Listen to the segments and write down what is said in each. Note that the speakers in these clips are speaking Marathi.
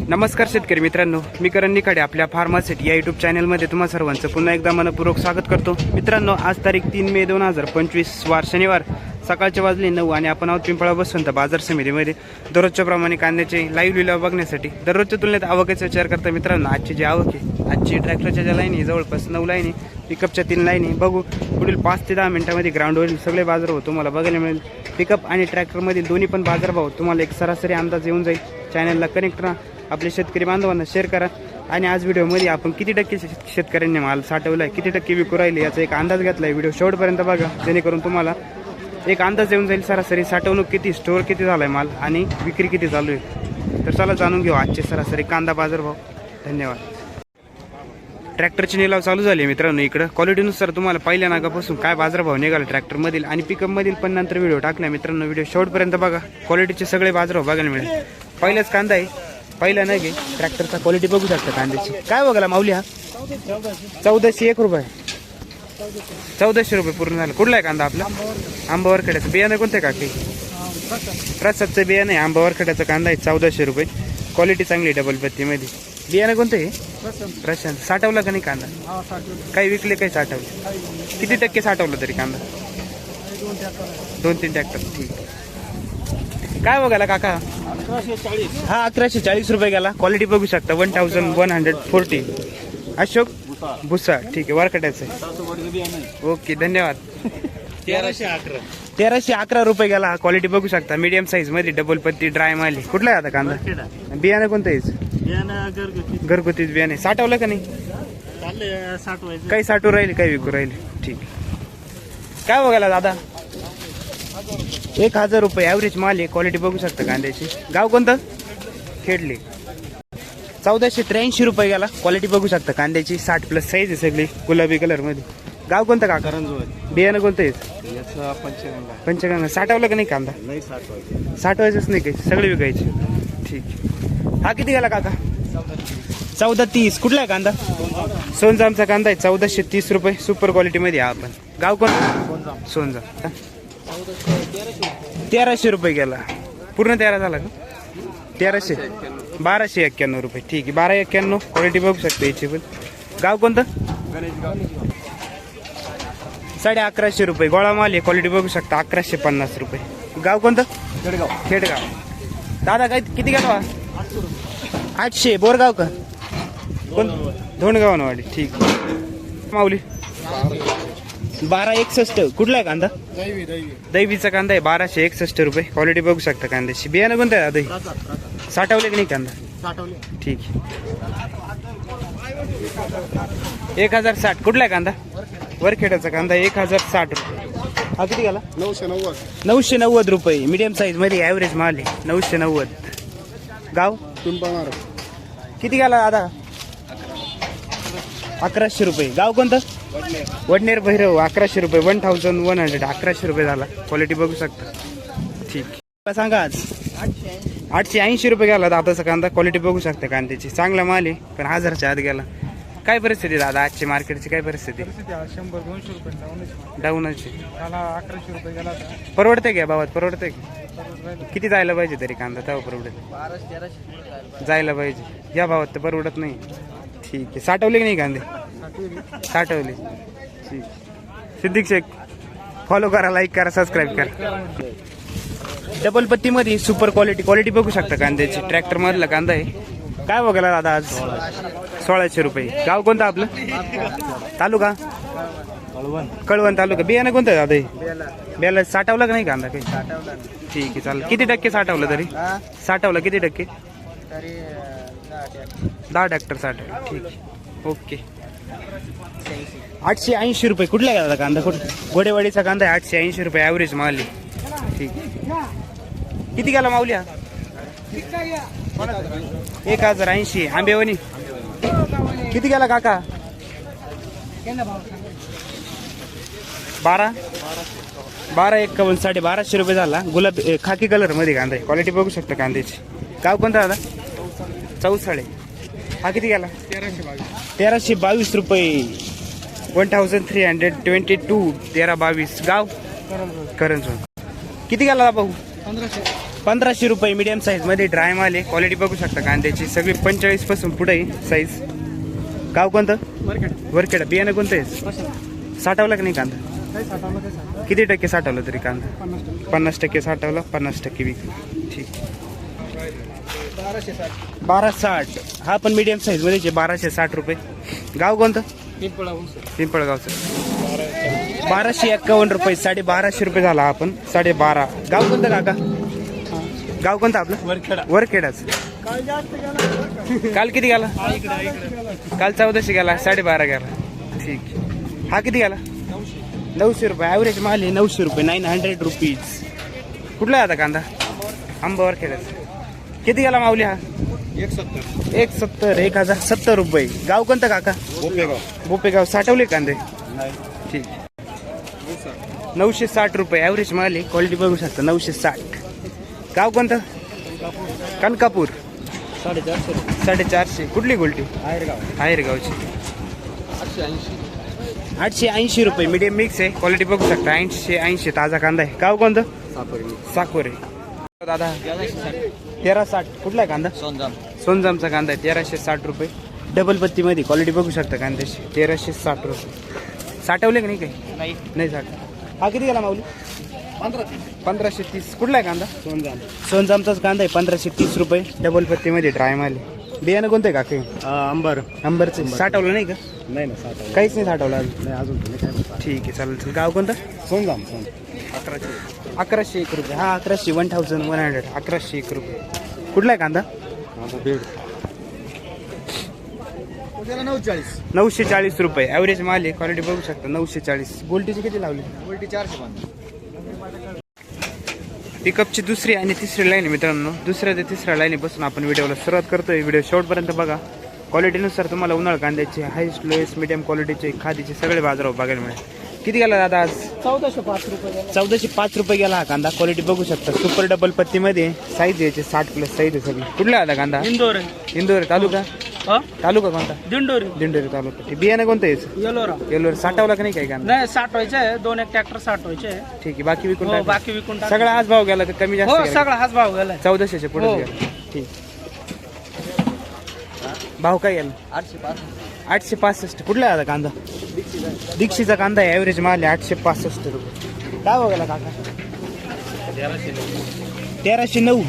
नमस्कार शेतकरी मित्रांनो मी करण निकाडे आपल्या फार्मासिटी या युट्यूब चॅनलमध्ये तुम्हा सर्वांचं पुन्हा एकदा मनपूर्वक स्वागत करतो. मित्रांनो आज तारीख तीन मे दोन हजार पंचवीस वार शनिवार सकाळचे वाजले नऊ आणि आपण आहोत पिंपळा बसवंत बाजार समितीमध्ये. दररोजच्या प्रमाणे कांद्याचे लाईव्ह लिलाव बघण्यासाठी दररोजच्या तुलनेत आवकेचा विचार करता मित्रांनो आजची जी आवक आहे आजची ट्रॅक्टरच्या ज्या लाईनी जवळपास नऊ लाईनी पिकअपच्या तीन लाईनी बघू पुढील पाच ते दहा मिनिटामध्ये ग्राउंडवरील सगळे बाजारभाव तुम्हाला बघायला मिळेल. पिकअप आणि ट्रॅक्टरमधील दोन्ही पण बाजारभाव तुम्हाला एक सरासरी अंदाज येऊन जाईल. चॅनलला कनेक्ट राहा. आपले शेतकरी बांधवांना शेअर करा. आणि आज व्हिडिओमध्ये आपण किती टक्के शेतकऱ्यांनी माल साठवला आहे किती टक्के विकू राहिले याचा एक अंदाज घेतला आहे व्हिडिओ शेवटपर्यंत बघा जेणेकरून तुम्हाला एक अंदाज येऊन जाईल सरासरी साठवणूक किती स्टोअर किती झाला आहे माल आणि विक्री किती चालू आहे. तर चला जाणून घेऊ आजचे सरासरी कांदा बाजारभाव धन्यवाद. ट्रॅक्टरची निलाव चालू झाली मित्रांनो इकडं. क्वालिटीनुसार तुम्हाला पहिल्या नागापासून काय बाजारभाव निघाला ट्रॅक्टरमधील आणि पिकअपमधील पण नंतर व्हिडिओ टाकला मित्रांनो. व्हिडिओ शेवटपर्यंत बघा. क्वालिटीचे सगळे बाजारभाव बघायला मिळेल. पहिलाच कांदा आहे. पहिला नाही घे. ट्रॅक्टरचा क्वालिटी बघू शकता कांद्याची. काय बघायला माऊली हा? चौदाशे एक रुपये. चौदाशे रुपये पूर्ण झालं. कुठला आहे कांदा आपला? आंबावर खेड्याचं बियाणं कोणतं आहे काकी? प्रसादचं बियाणं आहे. आंबावर खेड्याचा कांदा आहे. चौदाशे रुपये. क्वालिटी चांगली आहे डबल पत्तीमध्ये बियाणं कोणतं आहे? प्रशांत. साठवला का नाही कांदा? काही विकले काही साठवले? किती टक्के साठवलं तरी कांदा? दोन तीन ट्रॅक्टर ठीक काय बघायला काका? हा अकराशे चाळीस रुपये गेला. क्वालिटी बघू शकता. One thousand one hundred forty Ashok भुसा ठीक आहे वरकट्याचं आहे. ओके धन्यवाद. तेराशे अकरा. तेराशे अकरा रुपये गेला. क्वालिटी बघू शकता. मीडियम साईजमध्ये डबल पत्ती ड्राय माली. कुठला आहे आता कांदा? बियाणं कोणतं आहे? घरगुतीच बियाणे साठवलं का नाही? काही साठवू राहिले काही विकू राहिले. ठीक. काय बघायला दादा? एक हजार रुपये ॲव्हरेज माल आहे. क्वालिटी बघू शकता कांद्याची. गाव कोणतं? खेडले. चौदाशे त्र्याऐंशी रुपये गेला. क्वालिटी बघू शकता कांद्याची. साठ प्लस साईज आहे सगळी. गुलाबी कलरमध्ये गाव कोणतं का करंजोळ बियाणं कोणतं आहे? पंचगंगा. पंचगंगा. साठवलं का नाही कांदा? नाही साठ व्हायचं साठवायचंच नाही काही. सगळे विकायचे. ठीक. हा किती गेला काका? चौदा तीस. कुठला आहे कांदा? सोनजामचा कांदा आहे. चौदाशे तीस रुपये. सुपर क्वालिटीमध्ये आहे आपण गाव कोण सोनजाम. हा? तेराशे रुपये गेला. पूर्ण तेरा झाला का? तेराशे. बाराशे एक्क्याण्णव रुपये. ठीक आहे. बारा एक्क्याण्णव. क्वालिटी बघू शकता याची पण. गाव कोणतं? साडे अकराशे रुपये. गोळा माल आहे. क्वालिटी बघू शकता. अकराशे पन्नास रुपये. गाव कोणतं? खेडगाव. खेडगाव. दादा काय किती गेला आठशे. बोरगाव का? कोण? धोंडगावनवाडी. ठीक. माऊली. बारा एकसष्ट. कुठला आहे कांदा? दैवी दैवी. दैवीचा कांदा आहे बाराशे एकसष्ट रुपये. क्वालिटी बघू शकता कांद्याची. बियाणं कोणतं आहे दादा? साठवले की नाही कांदा? साठवले. ठीक एक हजार साठ. कुठला आहे कांदा? वरखेडाचा कांदा एक हजार साठ रुपये. हा किती गेला? नऊशे नव्वद. नऊशे नव्वद रुपये. मीडियम साईजमध्ये ॲव्हरेज माल आहे. नऊशे नव्वद. गाव? पिंपळणार किती गेला दादा? अकराशे रुपये. गाव कोणतं? वडनेर भैरव अकराशे रुपये वन थाउजंड वन हंड्रेड अकराशे रुपये झाला. क्वालिटी बघू शकता. ठीक. मला सांगा आज? आठशे ऐंशी रुपये गेला दादाचा कांदा. क्वालिटी बघू शकता कांद्याची. चांगला माल आहे पण हजारच्या आत गेला. काय परिस्थिती दादा आजची मार्केटची काय परिस्थिती? शंभर दोनशे रुपये डाऊनच अकराशे रुपये गेला परवडते का बाबत परवडते का किती जायला पाहिजे तरी कांदा? तेव्हा परवडेल. जायला पाहिजे. या भावात तर परवडत नाही. ठीक आहे. साठवले की नाही कांदे? साठवले. ठीक. सिद्दीक शेख फॉलो करा लाईक करा सबस्क्राईब करा. डबल पत्तीमध्ये सुपर क्वालिटी क्वालिटी बघू शकता कांद्याची. ट्रॅक्टर मधला कांदा आहे. काय बघायला दादा आज? सोळाशे रुपये. गाव कोणतं आपलं? तालुका? कळवण तालुका. बियाणं कोणतं आहे दादा हे? साठवला साठवलं का नाही कांदा काही? ठीक आहे चालेल. किती टक्के साठवलं तरी? साठवलं किती टक्के. दहा ट्रॅक्टर साठ ठीक ओके. आठशे ऐंशी रुपये. कुठला गेला कांदा? कुठं? गोडेवाडीचा कांदा आहे. आठशे ऐंशी रुपये ॲव्हरेज माल ठीक किती गेला माऊल्या एक हजार ऐंशी. आंबेवणी? किती गेला काका? बारा? बारा एक्कावन्न साडे बाराशे रुपये झाला. गुलाब ए, खाकी कलरमध्ये कांदा आहे. क्वालिटी बघू शकता कांद्याची. गाव कोणता दादा? चौसाळे. हा किती गेला? तेराशे बावीस. तेराशे बावीस रुपये. One thousand three hundred twenty two तेरा बावीस. गाव? करंजोन किती गेला भाऊ पंधराशे. पंधराशे रुपये मीडियम साईजमध्ये ड्राय माल आहे. क्वालिटी बघू शकता कांद्याची. सगळी पंचेचाळीसपासून पुढे साईज गाव कोणतं? वरखेडा. बियाणं कोणतं आहे? साठवला का नाही कांदा? किती टक्के साठवलं तरी कांदा? पन्नास टक्के. पन्नास टक्के साठवलं पन्नास टक्के विक ठीक. बाराशे साठ. बारा साठ. हा पण मीडियम साईजमध्ये बाराशे साठ रुपये. गाव कोणतं? पिंपळा पिंपळगावचं. बाराशे. एक्कावन्न रुपये साडे बाराशे रुपये झाला आपण साडे बारा. गाव कोणतं काका? गाव कोणतं आपलं? वरखेडा. वरखेडाच. काल किती गेला? काल चौदाशे गेला साडे बारा गेला. ठीक. हा किती गेला? नऊशे. रुपये. ॲव्हरेज माल आहे नऊशे रुपये नाईन हंड्रेड रुपीज कुठला आहे आता कांदा? आंबा वरखेडाच. किती गेला माऊली हा? एक सत्तर एक सत्तर एक हजार सत्तर रुपये. गाव कोणतं काका? बोपेगाव बोपेगाव साठवले कांदे? नाही. ठीक. नऊशे साठ रुपये. ॲव्हरेज माल आहे. क्वालिटी बघू शकता. नऊशे साठ. गाव कोणतं? कनकापूर. साडेचारशे. साडेचारशे. कुठली गोल्टी? आहेरगाव. आहेरगावची. आठशे ऐंशी. आठशे ऐंशी रुपये. मीडियम मिक्स आहे. क्वालिटी बघू शकता. ऐंशी ऐंशी ताजा कांदा आहे. गाव कोणतं? सापडली साकोरे. दादा. तेरा साठ कुठला आहे कांदा? सोनजाम. सोनजामचा कांदा आहे. तेराशे साठ रुपये. डबल पत्तीमध्ये क्वालिटी बघू शकता कांद्याची. तेराशे साठ रुपये. साठवले का नाही काही? नाही. नाही साठ. हा किती गेला माऊली? पंधरा पंधराशे तीस. कुठला आहे कांदा? सोनजाम. सोनजामचाच कांदा आहे. पंधराशे तीस रुपये. डबल पत्तीमध्ये ड्राय माल आहे. बियाणं कोणतं आहे काके? अंबर. नंबरचं साठवलं नाही का? नाही ना साठ काहीच नाही साठवलं अजून. नाही अजून काय ठीक आहे चालेल चालेल. गाव कोणतं? सोनजाम सोन. अकराशे अकराशे एक रुपये. हा अकराशे वन थाउजंड वन हंड्रेड अकराशे एक रुपये. कुठला आहे कांदा? माझा बीड त्याला नऊ चाळीस नऊशे चाळीस रुपये. ॲव्हरेज माल आहे. क्वालिटी बघू शकता. नऊशे चाळीस. गोल्टीची किती लावली? उलटी चारशे पाच पिकअपची दुसरी आणि तिसरी लाईन आहे मित्रांनो. दुसऱ्या ते तिसऱ्या लाईनीपासून आपण व्हिडिओला सुरुवात करतोय. व्हिडिओ शेवटपर्यंत बघा. क्वालिटीनुसार तुम्हाला उन्हाळ कांद्याचे हायस्ट लोएस्ट मिडियम क्वालिटीचे खादीचे सगळे बाजारावर बघायला मिळेल. किती गेला दादा आज? चौदाशे पाच रुपये चौदाशे पाच रुपये गेला हा कांदा. क्वालिटी बघू शकता. सुपर डबल पत्तीमध्ये साईज यायचे साठ प्लस साईज आहे सगळी. कुठला आता कांदा? इंदोर. इंदोर तालुका? तालुका कोणता? दिंडोरी. दिंडोरी तालुका. ते बियाणं कोणतं यायचं येलोरा. येलोर. साठवला का नाही काही कांदा? नाही साठवायचे आहे. दोन एक ट्रॅक्टर साठवायचे आहे. ठीक आहे बाकी विकून हो टाका. बाकी विकून टाक. सगळा आज भाव गेला का कमी जास्त हो गेला? सगळा हाच भाव गेलाय चौदाशेच्या पुढे हो. गेला. ठीक. भाव काय गेला? आठशे पाच आठशे पासष्ट. कुठला आहे आता कांदा? दीक्षीचा कांदा आहे ॲव्हरेज माल आहे आठशे पासष्ट रुपये. काय भाव गेला काका? तेराशे नऊ.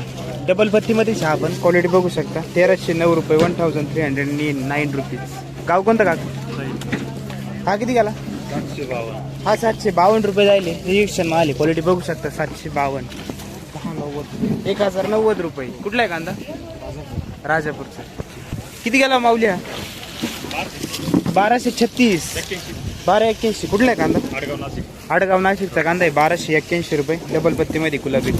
डबल पत्तीमध्ये हा पण क्वालिटी बघू शकता. तेराशे नऊ रुपये one thousand three hundred nine rupees गाव कोणतं काका हा किती गेला? हा सातशे बावन्न रुपये जायले. रिएक्शन आहे. क्वालिटी बघू शकता सातशे बावन्न. नव्वद एक हजार नव्वद रुपये. कुठला आहे कांदा? राजापूरचा. किती गेला माऊली हा? बाराशे छत्तीस. बारा एक्क्याऐंशी. कुठला आहे कांदा? आडगाव नाशिकचा कांदा आहे. बाराशे एक्क्याऐंशी रुपये. डबल पत्तीमध्ये गुलाबी.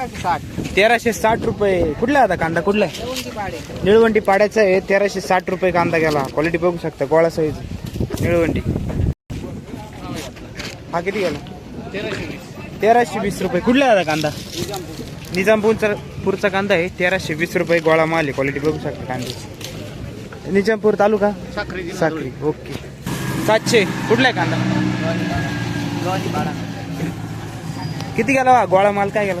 तेराशे साठ. तेराशे साठ रुपये. कुठला आता कांदा? कुठला आहे? निळवंडी पाड्याचा आहे. तेराशे साठ रुपये कांदा गेला. क्वालिटी बघू शकता. गोळा साईज. निळवंडी हा किती गेला? तेराशे वीस. तेराशे वीस रुपये. कुठला आता कांदा? निजामपूरचा पुरचा कांदा आहे. तेराशे वीस रुपये गोळा माल आहे. क्वालिटी बघू शकता कांद्याची निजामपूर तालुका? साखरी साखरी ओके. सातशे. कुठला आहे कांदा? किती गेला वा गोळा माल काय गेला?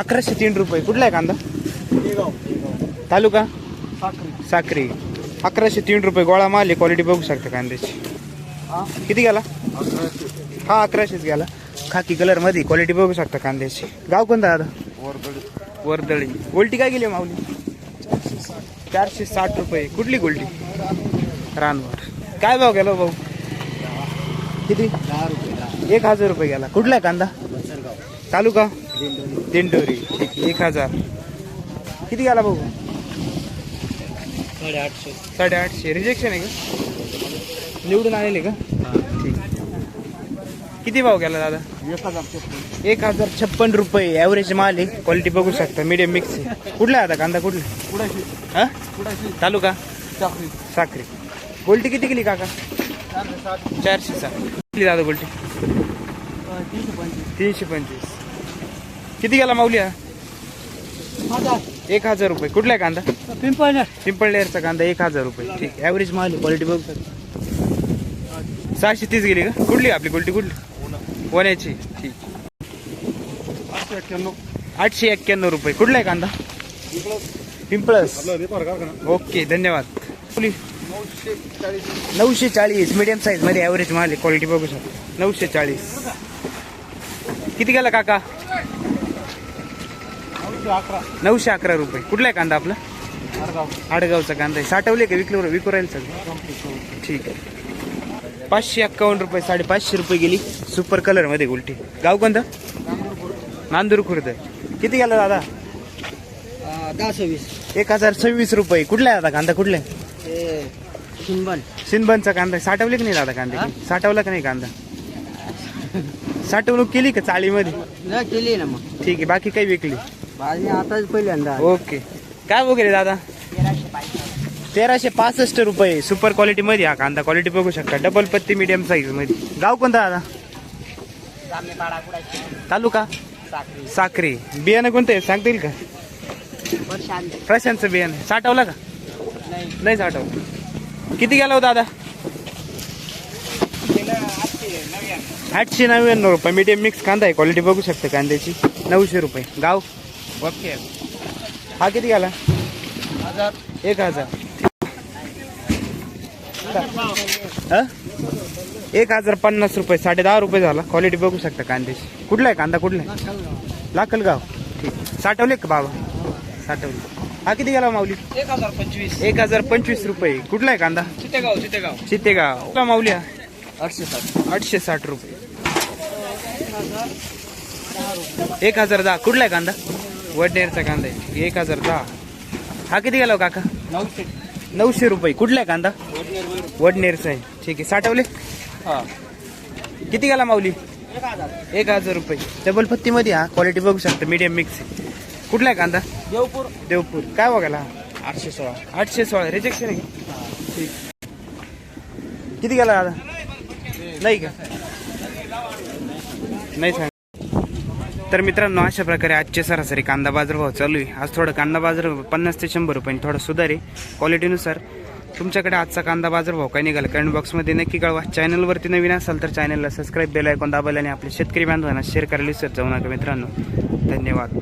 अकराशे तीन रुपये. कुठला आहे कांदा? तालुका? साखरी अकराशे तीन रुपये. गोळा माल आहे. क्वालिटी बघू शकता कांद्याची. किती गेला? हा अकराशेच गेला. खाकी कलरमध्ये क्वालिटी बघू शकता कांद्याची. गाव कोणता दादा? वर्दळी. गोल्टी काय गेली माऊली? चारशे साठ रुपये. कुठली गोल्टी रानवर काय भाव गेला हो भाऊ? किती? दहा रुपये एक हजार रुपये गेला. कुठला आहे कांदा? तालुका? दिंडोरी. ठीक एक हजार. किती गेला बघू? साडेआठशे. साडेआठशे रिजेक्शन आहे का? निवडून आलेले का? ठीक. किती भाव गेला दादा? एक हजार एक हजार छप्पन रुपये. ॲव्हरेज माल आहे. क्वालिटी बघू शकता. मीडियम मिक्स आहे. कुठला आहे आता? कांदा कुठला? कुडाशी तालुका? साखरी. साखरी गोल्टी किती केली काका? चारशे सात किती दादा गोल्टी तीनशे पंचवीस तीनशे पंचवीस. किती गेला माऊली हा एक हजार रुपये. कुठला आहे कांदा? पिंपळनेर. लेअरचा कांदा एक हजार रुपये. ठीक ॲव्हरेज माल क्वालिटी बघू शकता. सहाशे तीस गेली का? कुठली आपली गोल्टी कुठली? वण्याची. ठीक. आठशे एक्क्याण्णव. आठशे एक्क्याण्णव रुपये. कुठला आहे कांदा? पिंपळस. ओके धन्यवाद. फुली नऊशे चाळीस. नऊशे चाळीस. मीडियम साईजमध्ये ॲव्हरेज माल क्वालिटी बघू शकतो. नऊशे चाळीस. किती गेला काका? नऊशे अकरा. रुपये. कुठला आहे कांदा आपला? आडगाव. आडगावचा कांदा आहे. साठवले का विकलो विकू राहील सगळं ठीक आहे. पाचशे एक्कावन्न रुपये साडेपाचशे रुपये गेली. सुपर कलरमध्ये उलटी. गाव कोणतं? नांदूर खुर्द. किती गेला दादा? दहा सव्वीस. एक हजार सव्वीस रुपये. कुठला आहे दादा कांदा? कुठला आहे? सिनबनचा कांदा. साठवले की नाही दादा कांदे? साठवला का नाही कांदा? साठवणूक केली का चाळीमध्ये? केली ना मग. ठीक आहे. बाकी काही विकली? भाजी आताच पहिल्यांदा. ओके. काय वगैरे दादा? तेराशे पासष्ट रुपये. सुपर क्वालिटी मध्ये हा कांदा. क्वालिटी बघू शकता. डबल पत्ती मीडियम साईजमध्ये. गाव कोणता दादा? तालुका? साखरी बियाणं कोणतं आहे? सांगता येईल का? प्रशांतचं बियाणं. साठवला का? नाही साठवलं. किती गेला हो दादा? आठशे नव्याण्णव रुपये. मीडियम मिक्स कांदा आहे. क्वालिटी बघू शकता कांद्याची. नऊशे रुपये. गाव? ओके. हा किती गेला? हजार. एक हजार? एक हजार पन्नास रुपये साडे दहा रुपये झाला. क्वालिटी बघू शकता कांद्याची कुठला आहे कांदा? कुठला आहे? लाकलगाव ठीक. साठवले का बाबा? साठवले. हा किती गेला माऊली? एक हजार पंचवीस. एक हजार पंचवीस रुपये. कुठला आहे कांदा? चितेगाव चितेगाव. चितेगाव. कुठला माऊली हा? आठशे साठ. आठशे साठ रुपये. एक हजार दहा. कुठला आहे कांदा? वडनेरचा कांदा आहे. एक हजार दहा. हा किती गेला हो काका? नऊशे. नऊशे रुपये. कुठला आहे कांदा? वडनेरचा आहे. ठीक आहे. साठवले? हा. किती गेला माऊली? एक हजार. एक हजार रुपये. डबल पत्तीमध्ये हा. क्वालिटी बघू शकता. मीडियम मिक्स आहे. कुठला आहे कांदा? देवपूर. देवपूर. काय बघायला? आठशे सोळा. आठशे सोळा. रिजेक्शन आहे? ठीक किती गेला दादा? नाही का? नाही सांग. तर मित्रांनो अशा प्रकारे आजचे सरासरी कांदा बाजारभाव चालू आहे. आज थोडं कांदा बाजार पन्नास ते शंभर रुपये थोडं सुधार आहे. क्वालिटीनुसार तुमच्याकडे आजचा कांदा बाजारभाव काय निघाला? कमेंट बॉक्समध्ये नक्की कळवा. चॅनलवरती नवीन असाल तर चॅनलला सबस्क्राईब बेल ऐकून दाबायला आणि आपले शेतकरी बांधवांना शेअर करायला सर जाऊ नका मित्रांनो. धन्यवाद.